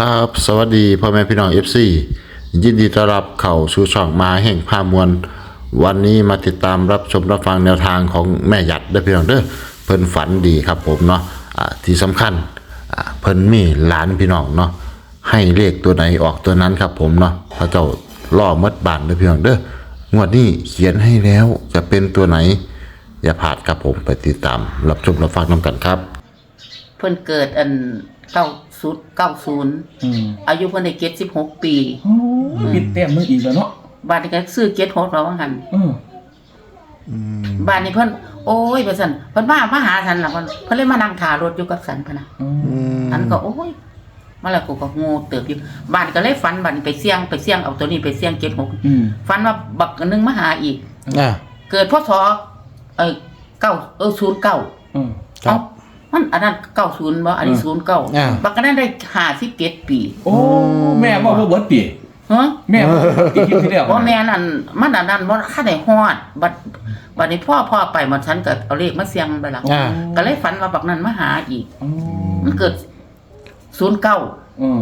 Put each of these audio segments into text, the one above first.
ครับ สวัสดีพ่อแม่พี่น้อง FC ยินดีต้อนรับเข้าสู่ช่องมาแห่งภาพมวล วันนี้มาติดตามรับชมรับฟังแนวทางของแม่หยัดได้พี่น้องเด้อเพิ่นฝันดีครับผมเนาะอ่าที่สำคัญเพิ่นมีหลานพี่น้องเนาะให้เลขตัวไหนออกตัวนั้นครับผมเนาะพระเจ้าล่อมดบานเด้พี่น้องเด้องวดนี้เขียนให้แล้วจะเป็นตัวไหน อย่าพลาดครับผมไปติดตาม รับชมรับฟังนำกันครับ เพิ่นเกิดอันเก้า ศูนย์เก้าศูนย์อืมอายุเพิ่นได้เจ็ดสิบหกปี โอ้ยปิดแต้มมืออีกแล้วเนาะบ้านนี้ก็ซื้อเจ็ดหกแล้วว่าหันเออบ้านนี้เพิ่นโอ้ยว่าซั่นเพิ่นมามาหาฉันล่ะเพิ่นเพิ่นเลยมานั่งขารถอยู่กับฉันพะนะอืมฉันก็โอ้ยมาแล้วกูก็งูเติบอยู่บ้านก็เลยฝันบ้านไปเสี่ยงไปเสี่ยงเอาตัวนี้ไปเสี่ยงเจ็ดหกอืมฝันว่าบักอันนึงมาหาอีก อ่าเกิดพศเอ้ยเก้าเออศูนย์เก้าอืมครับ มันอันนั้นเก้าศูนย์บ่อันนี้อืมศูนย์เก้าอ่า บักอันนั้นได้ห้าสิบเจ็ดปีโอ้แม่บอกว่าเบิร์ดปีฮะแม่บอกว่าปีที่แล้วว่าแม่นั่นมันอันนั้นบ่ค่าได้ฮอดบัดบัดนี้พ่อพ่อไปมันฉันก็เอาเลขมาเสี่ยงไปละอ่า ก็เลยฝันว่าบักนั้นมาหาอีกอืมมันเกิดศูนย์เก้าอืม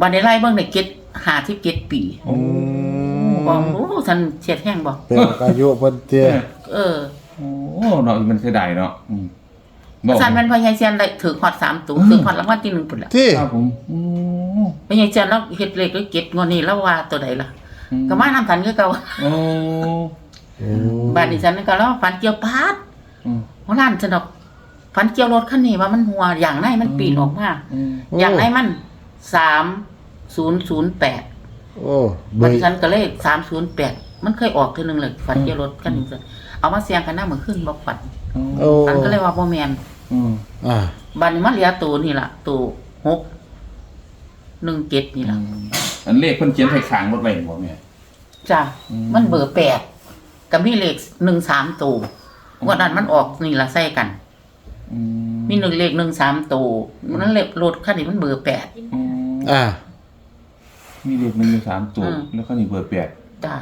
บัดนี้ไล่เบิ่งได้เก็ดหาที่เก็ดปีโอ้บอกโอ้ฉันเฉียดแห้งบ่เป็นอายุเพิ่นเตี้ยเออ โอ้เนาะมันเสียดายเนาะอืม บอกฉันเป็นพญายเซียนได้ถือฮอดสามตัวถือฮอดรางวัลที่หนึ่งพุ่นละที่ครับผมอืมพญายเซียนแล้วเฮ็ดเลขแล้วเก็ดงวดนี้แล้วว่าตัวใดล่ะอืมก็มานํทันคือเก่าโอ้บัดนี้ฉันก็แล้วฝันเกี่ยวพาดอืมหัวล้านฉันดอกฝันเกี่ยวรถคันนี้ว่ามันหัวอย่างไหนมันปีนออกมาอืมอย่างไรมันสามศูนย์ศูนย์แปดโอ้เบมันยฉันก็เลขสามศูนย์แปดมันเคยออกทีหนึ่งเลยฝันเกี่ยวรถกันหนึ่งเอามาเสียงกันหน้าเหมือนขึ้นบอกฝันโอ้ฝันก็เลยว่าโบแมน อืมอ่าบัดนมันเหลียตัวนี่ล่ะตัวหกหนึ่งเจ็ดนี่ล่ะอันเลขเพิ่นเขียนใส่ขางรถไว้บ่แม่ จ้ะอืม มันเบอร์แปดกับมีเลขหนึ่งสามตัววันนั้นมันออกนี่ละใส่กัน อืมมีหนึ่งเลขหนึ่งสามตัวมันเลขรถคันนี้มันเบอร์แปด อืมอ่ามีเลขหนึ่งมีสามตัว อืม แล้วก็นี่เบอร์แปดจ้ะ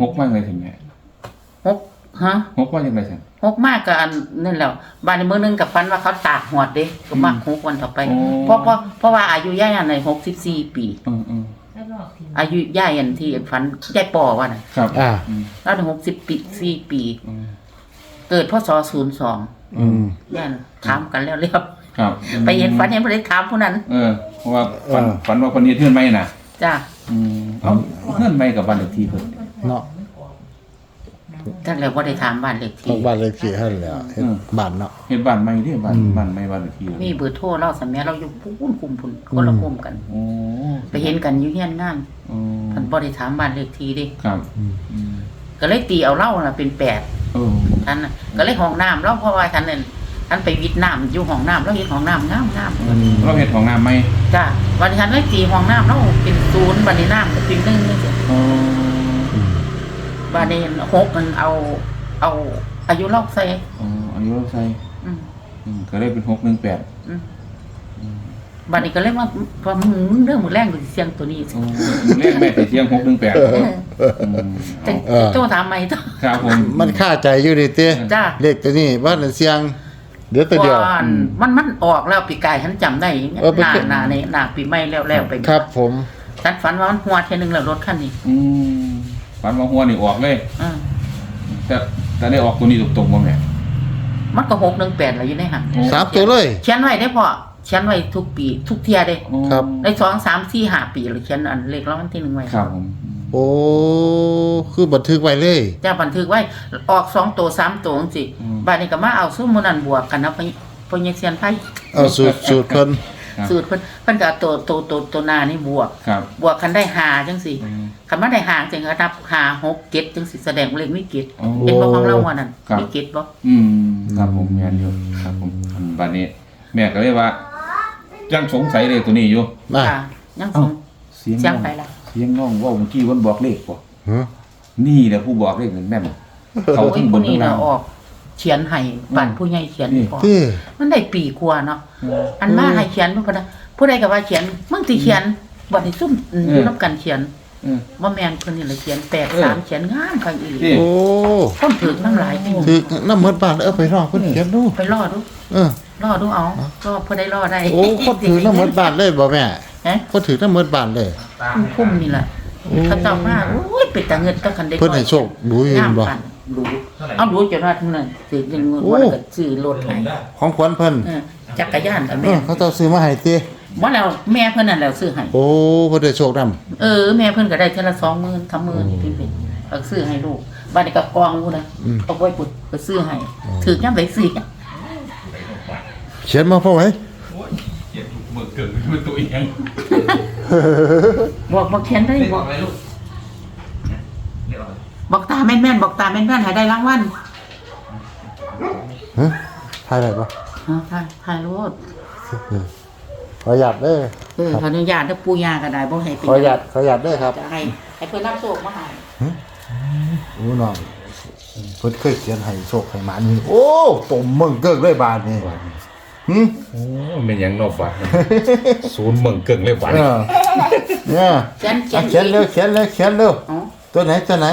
หกมาจังไงถึงแม่หกฮะหกมาจังไงถึง หกมากกับอันนั่นแหล้วบ้านในมือหนึงกับฟันว่าเขาตากหวดเด้ก็มากหกวันต่อไป โอ้ เพราะเพราะเพราะว่าอายุย่าอันในหกสิบสี่ปี อืมอืมอายุย่าอันที่ฟันย่ายปอว่าน่ะครับอ่าอืมแล้วถึงหกสิบปีสี่ปี อืมเกิดพศศูนย์สองอืม ย่านถามกันแล้วเรียบครับไปเห็นฟันเห็นไปได้ถามผู้นั้นเออเพราะว่าฝันเออ ฝันว่าคนนี้เทื่อนไม่น่ะจ้าอืมเอาเทื่อนไม่กับบ้านเลขที่เพิ่นเนาะ ท่านแล้วว่าได้ถามบ้านเลขของที่ บ้านเลขที่ให้แล้วเฮ็ดอืม บ้านเนาะเฮ็ดบ้านใหม่เด้บ้านอืม บ้านใหม่บ้านเลขที่มีเบอร์โทรเราสมัยเราอยู่พุ่นคุมพุ่นคนละคุมกัน โอ้ไปเห็นกันอยู่เฮียนงานโอ้ท่านบ่ได้ถามบ้านเลขที่เดิครับอืมอืมก็เลยตีเอาเล่าน่ะเป็นแปดเออท่านน่ะก็เลยห้องน้ำแล้วเพราะว่าท่านนั่นท่านไปวิดน้ำอยู่ห้องน้ำแล้วเห็นห้องน้ำงามงามเราเฮ็ดของน้ำไหมจ้าวันนี้ท่านเลยตีห้องน้ำแล้วเป็นศูนย์วันนี้น้ำก็เป็นหนึ่งนี่สิโอ้อืม วันนี้หกมันเอา เอา อายุเล่าใส่โอ้อายุเราใส่อืมอืมก็เลยเป็นหกหนึ่งแปดอืมวันนี้ก็เลยว่าว่ามึงเรื่องมือแรงกูสิเสียงตัวนี้สิโอ้เลขแม่ติดเที่ยงหกหนึ่งแปดอืมแต่เอาโตถามไหมต้องครับผมมันค่าใจอยู่ดิเตี้ยจ้าเลขตัวนี้บ้านเสียง เดี๋ยวตัวเดียว ก่อนมันมันออกแล้วปีกายฉันจำได้เออไปหน้าเก็บหน้าในหน้าปีใหม่แล้วแล้วไปครับผม ฉันฝันว่ามันหัวเทยนึงแล้วรถคันนี้อืม ฝันว่าหัวนี่ออกเลย อืมแต่แต่ได้ออกตัวนี้ตรงๆบ่แม่มันก็หกหนึ่งแปดอะไรอยู่ในหันสามตัวเลย เขียนไว้ได้พอเขียนไว้ทุกปี ทุกเทียเด้โอ้ครับได้สองสามสี่ห้าปีเลยเขียนอันเลขรางวัลที่หนึ่งไว้ครับผมโอ้คือบันทึกไว้เลย จะบันทึกไว้ออกสองตัวสามตัวจังสิบานนี้ก็มาเอาซุ้มมันอันบวกกันนะพญพญเซียนไพ่ เอาสูตรสูตรเพิ่น ครับสูตรเพิ่นเพิ่นก็เอาตัวตัวตัวตัวหนานี่บวก ครับบวกกันได้หาจังสิอืม คันมาได้หาจังก็นับหาหกเจ็ดจังสิแสดงเลขไม่เจ็ดโอ้เห็นบ่ของเราว่านั่นครับ ไม่เจ็ดบ่อืมครับผมแม่นอยู่ครับผมอันบัดนี้ แม่ก็เลยว่า ยังสงสัยเลยตัวนี้อยู่ มา ค่ะยังสง เสียงเสียงน้องไปละเสียงน้องเว่าเมื่อกี้วันบอกเลขบ่ฮะนี่แหละผู้บอกเลขนั่นแม่นเขาโอ้ยทั้งบผู้นทั้นี้งน่ะล่างออก เขียนให้บ้านผู้ใหญ่เขียนนี่พอที่มันได้ปีกว่าเนาะอันมาให้เขียนเพิ่นก็ได้ผู้ใดก็ว่าเขียนมึงสิเขียนบ่ได้ซุ่มอืมอยู่นํกันเขียนเออบ่แม่นเพิ่นนี่ละเขียนแปดเออสามเขียนงามคังอีหลีนี่โอ้ต้องถึกน้ำหลายจริงคือน้ำเมิดบ้านเออไปรอเพิ่นเขียนดูไปรอดูเออรอดูเอารอผู้ใดรอได้โอ้คนถือน้ำเมิดบ้านเลยบ่แม่ฮะเพิ่นถือทั้งหมดบ้านเลยพุ่มนี่แหละเขาเจ้ามาโอ้ยเป็นตาเงินตาคันได้เพิ่นให้โชคดูอยู่งา มบ่ปันรู้เอารู้จังว่าเท่านั้นสิเงินเงินโอ้ว่าก็ซื้อรถให้ของขวัญเพิ่นเออจักรยานกับเอแม่อเขาเจ้าซื้อมาให้ติว่าแล้วแม่เพิ่นนั่นแหล้วซื้อให้โอ้เพิ่นได้โชคนำเออแม่เพิ่นก็ได้เท่าละ20,000 30,000พี่เป็นก็ซื้อให้ลูกบัดนี้ก็กองอยู่นะเอาไว้ปุดก็ซื้อให้ถือยามใดซื้อเขียนมาพอไว้เจ็บเบิกเกิดเป็นตัวเองบอกบอกเขียนได้ไม่บบออกกอะไรลูกเรียกอะไร บอกตาแม่นๆบอกตาแม่นๆให้ได้รางวัลฮะทายได้ปะฮะถ่ายถ่ายรถขออนุญาตเด้อเออขออนุญาตถ้าปู่ย่าก็ได้บ่ให้เป็นขออนุญาตขออนุญาตเด้อครับจะให้ให้เพิ่นรับโชคมาให้โอ้น้องเพิ่นเคยเขียนให้โชคให้หมานี่โอ้ตมมึงเกิกเลยบาดนี่หึโอ้เป็นยังนอกฝันศูนย์เมืองเกิงเลยฝันเออเนี่ยเขียนเขียอะนเขียนเร็วเขียนเร็วเขียนเร็ว อ๋อตัวไหนตัวไหน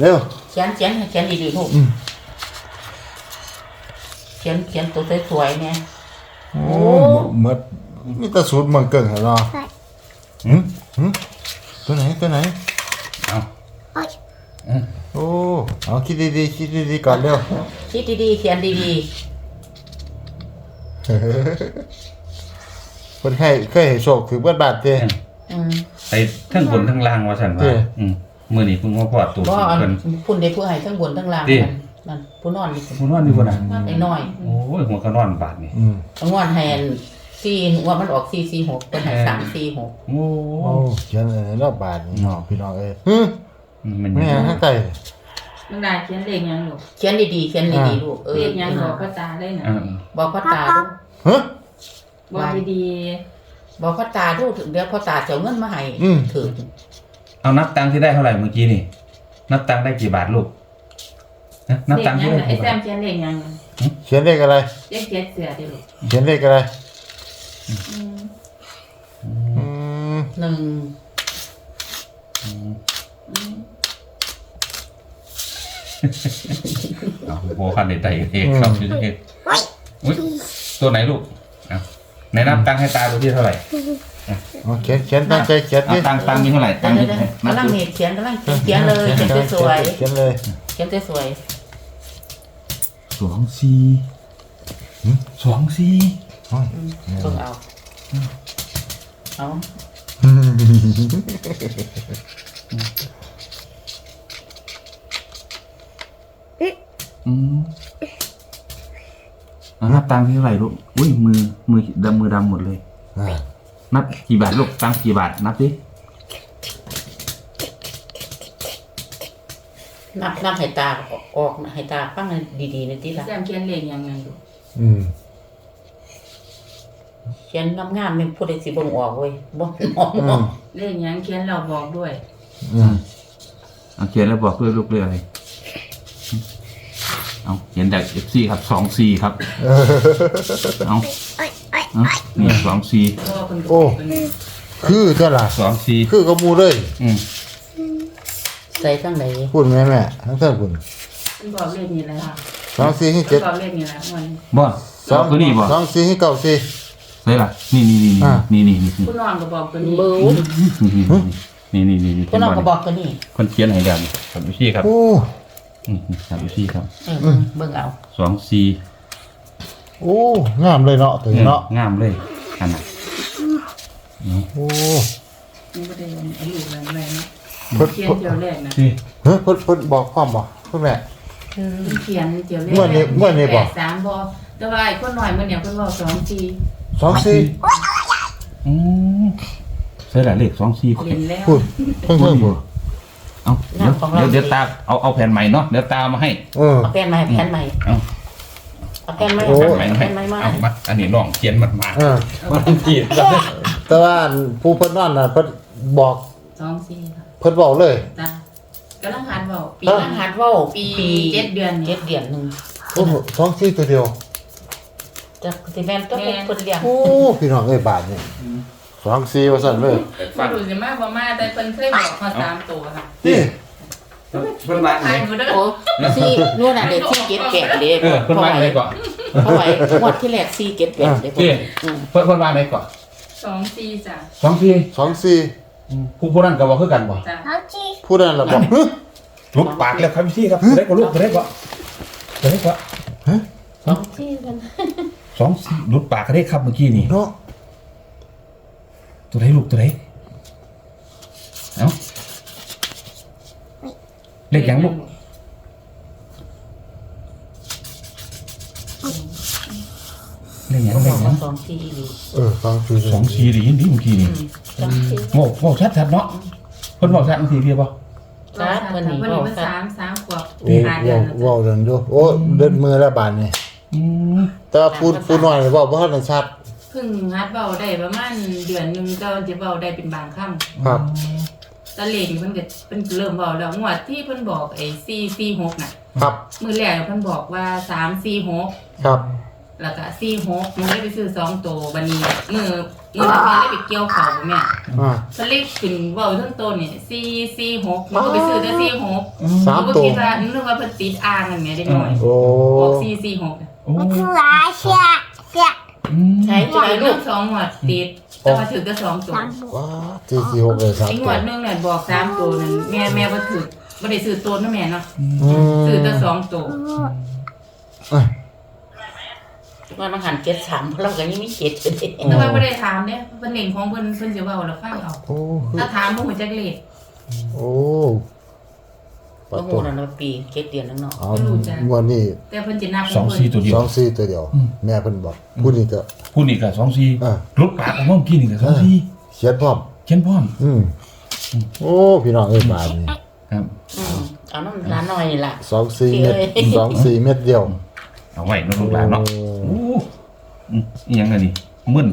เร็วเขียนเขียนให้เขียนดีๆลูกเขียนเขียนตัวสวยๆเนี่ยโอ้หมดมีแต่สูตรมึงเกิกเหรอหึหึตัวไหนตัวไหนเอาโอ้เอาคิดดีๆคิดดีๆก่อนเร็วคิดดีๆเขียนดีเพิ่นให้เคยให้โชคถือเบิดบาทเด้ๆอืมไปทั้งบนทั้งล่างว่าสันเอว่าออืม มื่อนี้เพิ่งมาพอดตัวบ่อันเพิ่น พุ่นได้ผู้ให้ทั้งบนทั้งล่างดิ นั่นนั่นผู้นอนนี่คุณนอนดีกว่านะไอ้น้อยโอ้ยหัวกระนอนบาดนี่ อืมงวดให้อัน4ว่ามันออก446เพิ่นให้346โอ้โอ้เขียนอะไรรอบบาทนี่เนาะพี่น้องเอ้ยหึมันแม่ข้างใต้มึงได้เขียนเลขยังลูกเขียนดีๆเขียนดีๆลูกเออเลขยังบอกพ่อตาได้นะอ่าบอกพ่อตาดูฮะ บอกดีบอกพ่อตาดูถึงเดี๋ยวพ่อตาจะเอาเงินมาให้อืม ถึง เอานับตังค์ที่ได้เท่าไหร่เมื่อกี้นี่ นับตังค์ได้กี่บาทลูกนะๆนับเลขตังค์ยัที่งได้ไอ้กี่แซบาทมเขียนเลขยังเขียนเลขอะไร เลขเจ็ดเสือดิลูกเขียนเลขอะไรอืมอืมหนึ่งเอาโบคันในใจเองครับชื่อเองอุ้ยตัวไหนลูกเอา ไหนนับตังค์ให้ตาดูที่เท่าไหร่เอาเขียนเขียนตั้งใจเขียนเอาดิตังค์ตังค์มีเท่าไหร่ตังค์เดี๋มียวเท่าไหร่นับๆกำลังดูเน็ตเขียนกำลังเขียนเขียนเลยเขียนสวยเขียนเลยๆเขียนสวยสองสี่สองสี่โอ้ยๆต้องเอาเอาอืมเอา นับตังค์ที่เท่าไหร่ลูกอุ้ยมือมือดำมือดำหมดเลย อ่านับกี่บาทลูกตังค์กี่บาทนับดินับนับให้ตาออกให้ตาฟังให้ดีๆในที่ละแซมเขียนเลขยังไงลูกอืมเขียนงามๆแม่นผู้ใดสิเบิ่งออกเว้ยบ่มองอืบ่มเลขยังเขียนเราบอกด้วย อืมเอาเขียนแล้วบอกด้วยลูกเรื่องอะไร เอาเขียนจากเอฟซีครับสองซีครับ เอาเอานี่สองซีเพราะว่าเพิ่นก็โอ้เพิ่นคือเจ้าล่ะสองซีคือกับหมูเลยอืมใส่ทั้งไหนพูดแม่แม่ทั้งเท่าคุณเพิ่นบอกเลขนี้แหละค่ะสองสี่ให้เพิ่เจ็นดบอกเลขนี้แหละมันบ่สองตัวนี้บ่สองสี่ให้เก้าสี่ใช่ล่ะนี่นี่นี่อ่านี่นี่นี่นี่ผู้น้องก็บอกตัวนี้เบิ่งนี่นี่นี่นี่ผู้น้องก็บอกตัวนี้คนเขียนให้แล้วนี่ครับอยู่ที่ครับโอ้ อืมครับอยู่ที่ครับเออเบิ่งเอา สองซีโอ้งามเลยเนาะตัวนี้เนาะงามเลยขนาดโอ้นี่บ่ได้อายุอะไรเนาะเพิ่นเขียนเพิ่นเดียวแรกนะที่เฮ้ยเพิ่นเพิ่นบอกความบ่คุณแม่เพิ่นเขียนเดียวแรกงวดนี้งวดนี้บอก แปสามบ่แต่ว่าไอ้คนน้อยมันเนี่ยเพิ่นบอกสองทีสองสี่อืมใช่ล่ะเลขสองซีเรียนแล้วพูดเพิ่งเพิ่งพูด เอาเดี๋ยวเดี๋ยวเดี๋ยวตาเอาเอาแผ่นใหม่เนาะเดี๋ยวตามาให้เออ เอาแป้นมาให้แป้นใหม่เอาเอาแป้นใหม่โอ้เอาแผ่นใหม่แป้นใหม่มาเอามาอันนี้น้องเขียนมันมาเออ มันขีดแต่ว่าผู้เพิ่นนั่นน่ะเพิ่นบอกสองทีค่ะเพิ่นบอกเลยตากำลังหัดเว้าปีปีละนังหัดเว้าปีเจ็ดเดือนเนี่เจ็ยดเดือนหนึงโอ้สองสี่ตัวเดียวจะสิแม่นต้องแม่นเพิ่นเลี้ยงโอ้พี่น้องเอ้ยบาทนี่ สองสี่ว่าสั่นเลยบ่รู้สิมาบ่มาแต่เพิ่นเคยบอกเขาสามตัวค่ะนี่ เพิ่นว่าไงทายหนูเด้อโอ้สี่นู่นน่ะเด็กสี่เก็ดแปดเด็กเออเพิ่นว่าไงก่อนเพราะไว้งวดที่แรกสี่เก็ดแปดเด็กนี่อืมเพิ่นเพิ่นว่าไงก่อนสองสี่จ้ะสองทีสองสี่ผู้ผู้นั้นก็บอกคือกันบ่จ้ะผู้นั้นล่ะบอก ลุกปากแล้วครับพี่ครับตัวได้ก็ลุกตัวได้ก็ตัวได้ก็สองที่กันสองสี่ลุกปากก็ได้ครับเมื่อกี้นี่เนาะ ตัวได้ลูกตัวได้เอ้าเลขหยังลูกเลขหยังก็เลบอขกหยัว่างสองที่ดีเออสองสี่สองสี่ดีดีเมื่อกี้นี่สองที่โง่โง่ชัดชัดๆเนาะเพิ่นบอกชัดเมื่อกี้เรียบป่ะครับวันนี้วันบอนี้กมันครับสามสามขวบโอ้ห้าเดือว้านวแล้วว้าจ้ะวเดินดูโอ้เดินมือละบาทนี่อืมแต่ว่าพูดพูดหน่อยบอกว่าท่านชัด เพิ่งฮัดเบาได้ประมาณเดือนหนึงก็จะเบาได้เป็นบางคำครับ ตะเลงเพิ่นก็เพิ่นเริ่มเบาแล้วงวดที่เพิ่นบอกไอ้สี่สี่หกน่ะ ครับมือแรกเพิ่นบอกว่าสามสี่หกครับแล้วก็สี่หกมันได้ไปซื้อสองตัววันนี้มือมือนั้นแม่ได้ไปเกี่ยวเขาบ่แม่อ่า เพิ่นเลขขึ้นเว้าทั้งต้นนี่สี่สี่หกมันก็ไปซื้อแต่สี่หกสามก็ตัวคิดว่านึกว่าเพิ่นติดอ่างนั่นแหม่ได้หน่อยโอ้ บอกสี่สี่หกโอ้อืมใช้ง ตัววดไหนหลูนึ่กงสองงวดติดแต่ว่าถือก็สองตัวว้าสี่สี่หกเลยสามไอ้งตัววดหนึงเนี่ยบอกสามตัวนั่นแม่แม่บ่ถือบ่ได้ซื้อตัวนะแม่เนาะอืมซื้อแต่สองตัวเอ้ย ว่ามันหันเจ็ดสามเพราะเราก็ยังไม่เจ็ดเลยแต่ว่าบ่ได้ถามเด้เพิ่นเล่นของเพิ่นเพิ่นสิเว้าแล้วฟังเอาโอ้คือถ้าถามบ่ฮู้จักเลขโอ้ ปโอ้ระโหตูนั่นเราปีเจ็ดเดือนนึงเนาะเอางวดนี้แต่เพิ่นจะนับขสอองงเพิ่นสี่ตัวเดียสวองสี่ตัวเดียวแม่เพิ่นบอกพูดนี่ก็พูดนี่ก็สองสี่อ่าลุกปากออกมาเมื่อกี้นี่ก็สองสี่เขียนพร้อมเขียนพร้อมอืมโอ้พี่น้องเอ้ยบาทนี่ครับ อืมเอาน้ำร้านหน่อยนี่ล่ะ สองสี่เม็ดเอ้ย สองสี่เม็ดเดียว เอาไว้เนาะลูกหลานเนาะโอ้ โอ้อืมอีหยังไงนี่มึน